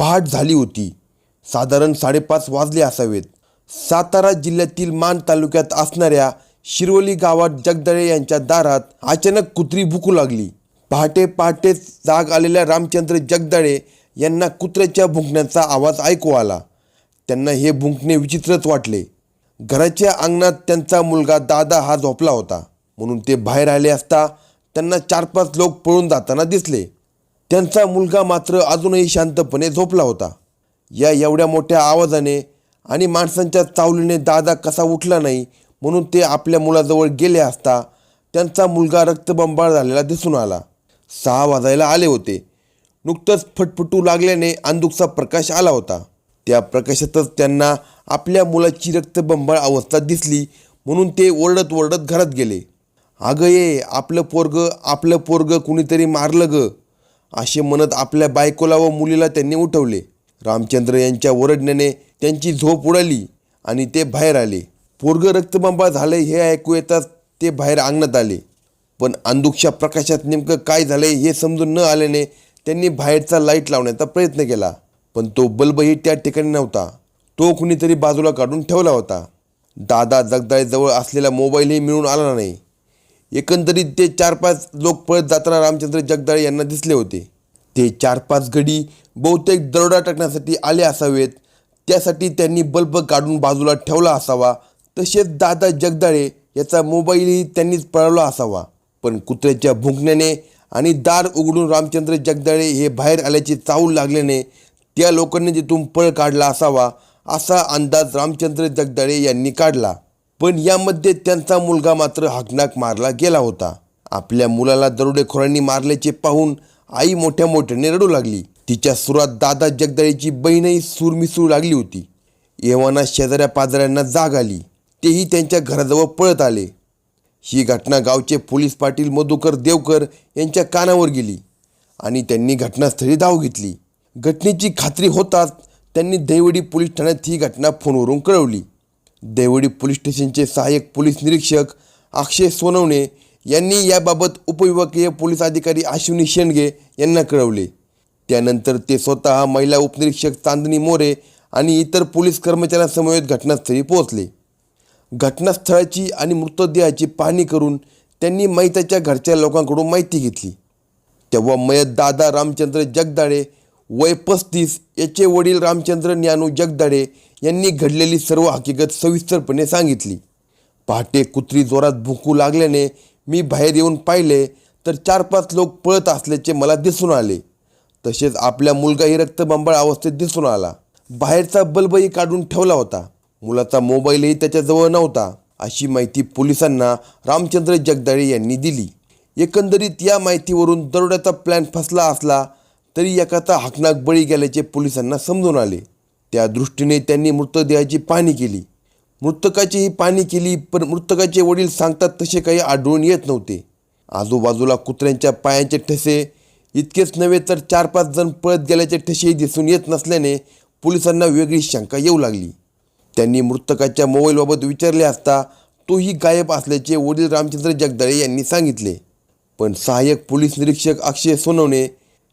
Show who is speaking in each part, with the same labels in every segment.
Speaker 1: पहाट झाली होती. साधारण साडेपाच वाजले असावेत. सातारा जिल्ह्यातील मान तालुक्यात असणाऱ्या शिरवली गावात जगदळे यांच्या दारात अचानक कुत्री भुकू लागली. पहाटे पहाटेच जाग आलेल्या रामचंद्र जगदळे यांना कुत्र्याच्या भुंकण्याचा आवाज ऐकू आला. त्यांना हे भुंकणे विचित्रच वाटले. घराच्या अंगणात त्यांचा मुलगा दादा हा झोपला होता. म्हणून ते बाहेर आले असता त्यांना चार पाच लोक पळून जाताना दिसले. त्यांचा मुलगा मात्र अजूनही शांतपणे झोपला होता. या एवढ्या मोठ्या आवाजाने आणि माणसांच्या चावलीने दादा कसा उठला नाही म्हणून ते आपल्या मुलाजवळ गेले असता त्यांचा मुलगा रक्तबंबाळ झालेला दिसून आला. सहा वाजायला आले होते. नुकतंच फटफटू लागल्याने अंदुकचा प्रकाश आला होता. त्या प्रकाशातच त्यांना आपल्या मुलाची रक्तबंबाळ अवस्था दिसली म्हणून ते ओरडत ओरडत घरात गेले. अगं ये आपलं पोरग आपलं पोरग कुणीतरी मारलं ग. असे म्हणत आपल्या बायकोला व मुलीला त्यांनी उठवले. रामचंद्र यांच्या ओरडण्याने त्यांची झोप उडाली आणि ते बाहेर आले. पोरग रक्तबंबा झाले हे ऐकू येताच ते बाहेर अंगणात आले. पण अंदुकच्या प्रकाशात नेमकं काय झाले हे समजून न आल्याने त्यांनी बाहेरचा लाइट लावण्याचा प्रयत्न केला. पण तो बल्बही त्या ठिकाणी नव्हता. तो कुणीतरी बाजूला काढून ठेवला होता. दादा जगदाळेजवळ असलेला मोबाईलही मिळून आला नाही. एकंदरीत ते चार पाच लोक पळत जाताना रामचंद्र जगदाळे यांना दिसले होते. ते चार पाच गडी बहुतेक दरोडा टाकण्यासाठी आले असावेत. त्यासाठी त्यांनी बल्ब काढून बाजूला ठेवला असावा. तसेच दादा जगदाळे याचा मोबाईलही त्यांनीच पळवला असावा. पण कुत्र्याच्या भुंकण्याने आणि दार उघडून रामचंद्र जगदाळे हे बाहेर आल्याचे चावल लागल्याने त्या लोकांनी तिथून पळ काढला असावा असा अंदाज रामचंद्र जगदाळे यांनी काढला. पण यामध्ये त्यांचा मुलगा मात्र हकनाक मारला गेला होता. आपल्या मुलाला दरोडेखोरांनी मारल्याचे पाहून आई मोठ्या मोठ्याने रडू लागली. तिच्या सुरात दादा जगदाळेची बहीणही सूर मिसळू लागली होती. येवाना शेजाऱ्या पाजाऱ्यांना जाग आली. तेही त्यांच्या घराजवळ पळत आले. ही घटना गावचे पोलीस पाटील मधुकर देवकर यांच्या कानावर गेली आणि त्यांनी घटनास्थळी धाव घेतली. घटनेची खात्री होताच त्यांनी दैवडी पोलीस ठाण्यात ही घटना फोनवरून कळवली. देवडी पोलीस स्टेशनचे सहाय्यक पोलीस निरीक्षक अक्षय सोनवणे यांनी याबाबत उपविभागीय पोलीस अधिकारी अश्विनी शेंडगे यांना कळवले. त्यानंतर ते स्वतः महिला उपनिरीक्षक चांदणी मोरे आणि इतर पोलीस कर्मचाऱ्यांसमवेत घटनास्थळी पोहोचले. घटनास्थळाची आणि मृतदेहाची पाहणी करून त्यांनी मैताच्या घरच्या लोकांकडून माहिती घेतली. तेव्हा मयत दादा रामचंद्र जगदाळे वय पस्तीस याचे वडील रामचंद्र ज्ञानू जगदाळे यांनी घडलेली सर्व हकीकत सविस्तरपणे सांगितली. पहाटे कुत्री जोरात भुंकू लागल्याने मी बाहेर येऊन पाहिले तर चार पाच लोक पळत असल्याचे मला दिसून आले. तसेच आपल्या मुलगाही रक्तबंबाळ अवस्थेत दिसून आला. बाहेरचा बल्बही काढून ठेवला होता. मुलाचा मोबाईलही त्याच्याजवळ नव्हता अशी माहिती पोलिसांना रामचंद्र जगदाळे यांनी दिली. एकंदरीत या माहितीवरून दरोड्याचा प्लॅन फसला असला तरी एकाचा हाकनाक बळी गेल्याचे पोलिसांना समजून आले. त्या दृष्टीने त्यांनी मृतदेहाची पाहणी केली. मृतकाचीही पाहणी केली पण मृतकाचे वडील सांगतात तसे काही आढळून येत नव्हते. आजूबाजूला कुत्र्यांच्या पायांचे ठसे इतकेच नव्हे तर चार पाच जण पळत गेल्याचे ठसेही दिसून येत नसल्याने पोलिसांना वेगळी शंका येऊ लागली. त्यांनी मृतकाच्या मोबाईलबाबत विचारले असता तोही गायब असल्याचे वडील रामचंद्र जगदाळे यांनी सांगितले. पण सहाय्यक पोलीस निरीक्षक अक्षय सोनवणे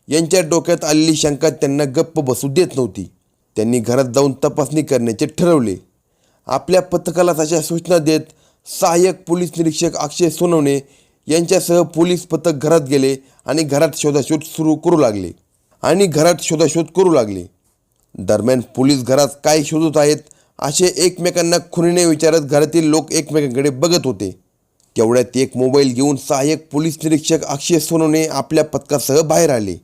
Speaker 1: यांच्या डोक्यात आलेली शंका त्यांना गप्प बसू देत नव्हती. त्यांनी घरात जाऊन तपासणी करण्याचे ठरवले. आपल्या पथकाला तशा सूचना देत सहाय्यक पोलीस निरीक्षक अक्षय सोनवणे यांच्यासह पोलीस पथक घरात गेले आणि घरात शोधाशोध सुरू करू लागले आणि घरात शोधाशोध करू लागले. दरम्यान पोलीस घरात काय शोधत आहेत असे एकमेकांना खुनीने विचारत घरातील लोक एकमेकांकडे बघत होते. तेवढ्यात एक मोबाईल घेऊन सहाय्यक पोलीस निरीक्षक अक्षय सोनवणे आपल्या पथकासह बाहेर आले.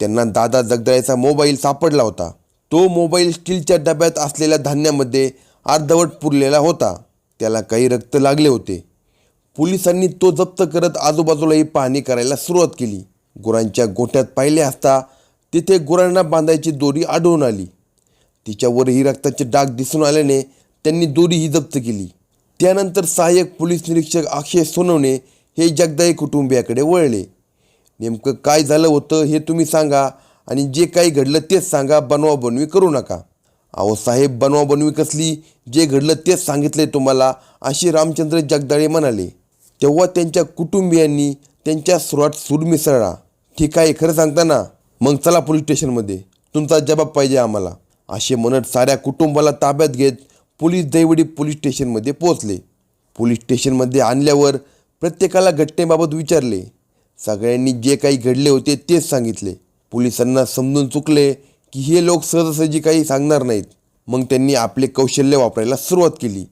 Speaker 1: त्यांना दादा जगदाळेचा मोबाईल सापडला होता. तो मोबाईल स्टीलच्या डब्यात असलेल्या धान्यामध्ये अर्धवट पुरलेला होता. त्याला काही रक्त लागले होते. पोलिसांनी तो जप्त करत आजूबाजूलाही पाहणी करायला सुरुवात केली. गुरांच्या गोठ्यात पाहिले असता तिथे गुरांना बांधायची दोरी आढळून आली. तिच्यावरही रक्ताचे डाग दिसून आल्याने त्यांनी दोरीही जप्त केली. त्यानंतर सहाय्यक पोलीस निरीक्षक अक्षय सोनवणे हे जगदाई कुटुंबियाकडे वळले. नेमकं काय झालं होतं हे तुम्ही सांगा आणि जे काही घडलं तेच सांगा बनवा बनवी करू नका. अहो साहेब बनवा बनवी कसली? जे घडलं तेच सांगितले तुम्हाला अशी रामचंद्र जगदाळे म्हणाले. तेव्हा त्यांच्या कुटुंबियांनी त्यांच्या सुरात सूर मिसळला. ठीक आहे खरं सांगताना मग चला पोलीस स्टेशनमध्ये. तुमचा जबाब पाहिजे आम्हाला. असे म्हणत साऱ्या कुटुंबाला ताब्यात घेत पोलीस दैवडी पोलीस स्टेशनमध्ये पोहोचले. पोलीस स्टेशनमध्ये आणल्यावर प्रत्येकाला घटनेबाबत विचारले. सगळ्यांनी जे काही घडले होते तेच सांगितले. पोलिसांना समजून चुकले की हे लोक सहजासहजी काही सांगणार नाहीत. मग त्यांनी आपले कौशल्य वापरायला सुरुवात केली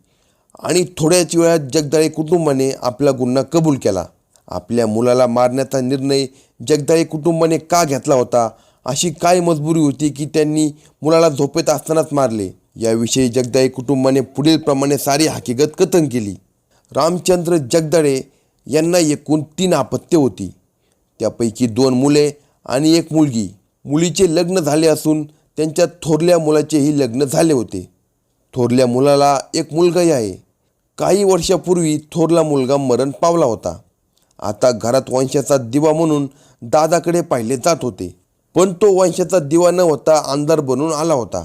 Speaker 1: आणि थोड्याच वेळात जगदाळे कुटुंबाने आपला गुन्हा कबूल केला. आपल्या मुलाला मारण्याचा निर्णय जगदाळे कुटुंबाने का घेतला होता अशी काय मजबुरी होती की त्यांनी मुलाला झोपेत असतानाच मारले. याविषयी जगदाळे कुटुंबाने पुढीलप्रमाणे सारी हकीकत कथन केली. रामचंद्र जगदाळे यांना एकूण तीन अपत्य होती. त्यापैकी दोन मुले आणि एक मुलगी. मुलीचे लग्न झाले असून त्यांच्या थोरल्या मुलाचेही लग्न झाले होते. थोरल्या मुलाला एक मुलगाही आहे. काही वर्षापूर्वी थोरला मुलगा मरण पावला होता. आता घरात वंशाचा दिवा म्हणून दादाकडे पाहिले जात होते. पण तो वंशाचा दिवा न होता आमदार बनून आला होता.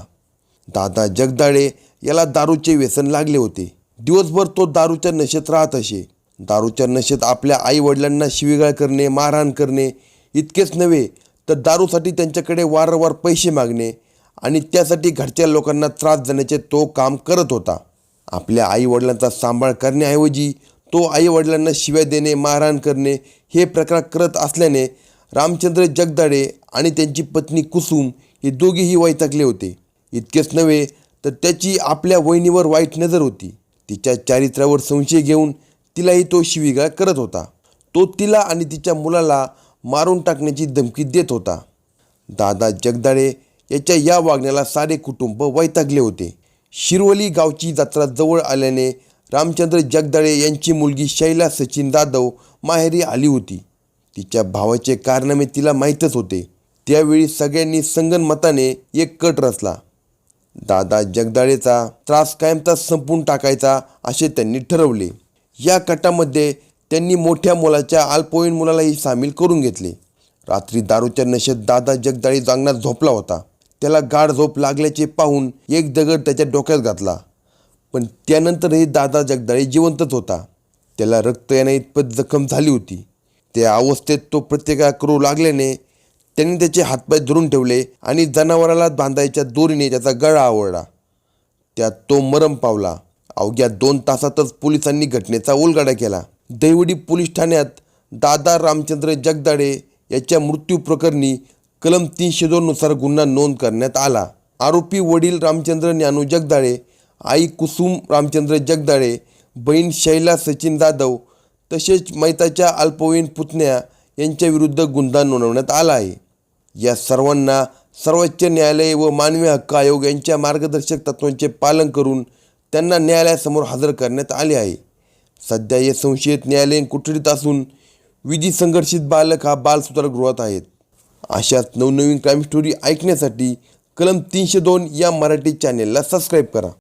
Speaker 1: दादा जगदाळे याला दारूचे व्यसन लागले होते. दिवसभर तो दारूच्या नशेत राहत असे. दारूच्या नशेत आपल्या आईवडिलांना शिवीगाळ करणे मारहाण करणे इतकेच नव्हे तर दारूसाठी त्यांच्याकडे वारंवार पैसे मागणे आणि त्यासाठी घरच्या लोकांना त्रास देण्याचे तो काम करत होता. आपल्या आईवडिलांचा सांभाळ करण्याऐवजी तो आईवडिलांना शिव्या देणे मारहाण करणे हे प्रकार करत असल्याने रामचंद्र जगदाळे आणि त्यांची पत्नी कुसुम हे दोघेही वैतागले होते. इतकेच नव्हे तर त्याची आपल्या वहिनीवर वाईट नजर होती. तिच्या चारित्र्यावर संशय घेऊन तिलाही तो शिवीगाळ करत होता. तो तिला आणि तिच्या मुलाला मारून टाकण्याची धमकी देत होता. दादा जगदाळे याच्या या वागण्याला सारे कुटुंब वैतागले होते. शिरवली गावची जत्रा जवळ आल्याने रामचंद्र जगदाळे यांची मुलगी शैला सचिन जाधव माहेरी आली होती. तिच्या भावाचे कारनामे तिला माहीतच होते. त्यावेळी सगळ्यांनी संगनमताने एक कट रचला. दादा जगदाळेचा त्रास कायमचा संपून टाकायचा असे त्यांनी ठरवले. या कटामध्ये त्यांनी मोठ्या मुलाच्या अल्पवयीन मुलालाही सामील करून घेतले. रात्री दारूच्या नशेत दादा जगदाळी जांगणात झोपला होता. त्याला गाढ झोप लागल्याचे पाहून एक दगड त्याच्या डोक्यात घातला. पण त्यानंतरही दादा जगदाळी जिवंतच होता. त्याला रक्त येण्या इतपत जखम झाली होती. त्या अवस्थेत तो प्रत्येका करू लागल्याने त्यांनी त्याचे हातपाय धरून ठेवले आणि जनावराला बांधायच्या दोरीने त्याचा गळा आवळला. त्यात तो मरम पावला. अवघ्या दोन तासातच पोलिसांनी घटनेचा उलगडा केला. दैवडी पोलीस ठाण्यात दादा रामचंद्र जगदाळे याच्या मृत्यू प्रकरणी कलम तीनशे दोननुसार गुन्हा नोंद करण्यात आला. आरोपी वडील रामचंद्र ज्ञानू जगदाळे आई कुसुम रामचंद्र जगदाळे बहीण शैला सचिन जाधव तसेच मैताच्या अल्पवयीन पुतण्या यांच्याविरुद्ध गुन्हा नोंदवण्यात आला आहे. या सर्वांना सर्वोच्च न्यायालय व मानवी हक्क आयोग यांच्या मार्गदर्शक तत्वांचे पालन करून त्यांना न्यायालयासमोर हजर करण्यात आले आहे. सध्या हे संशयित न्यायालयीन कुठडीत असून विधी संघर्षित बालक हा बाल सुधारगृहात आहेत. अशाच नवनवीन क्राईम स्टोरी ऐकण्यासाठी कलम तीनशे दोन या मराठी चॅनेलला सबस्क्राईब करा.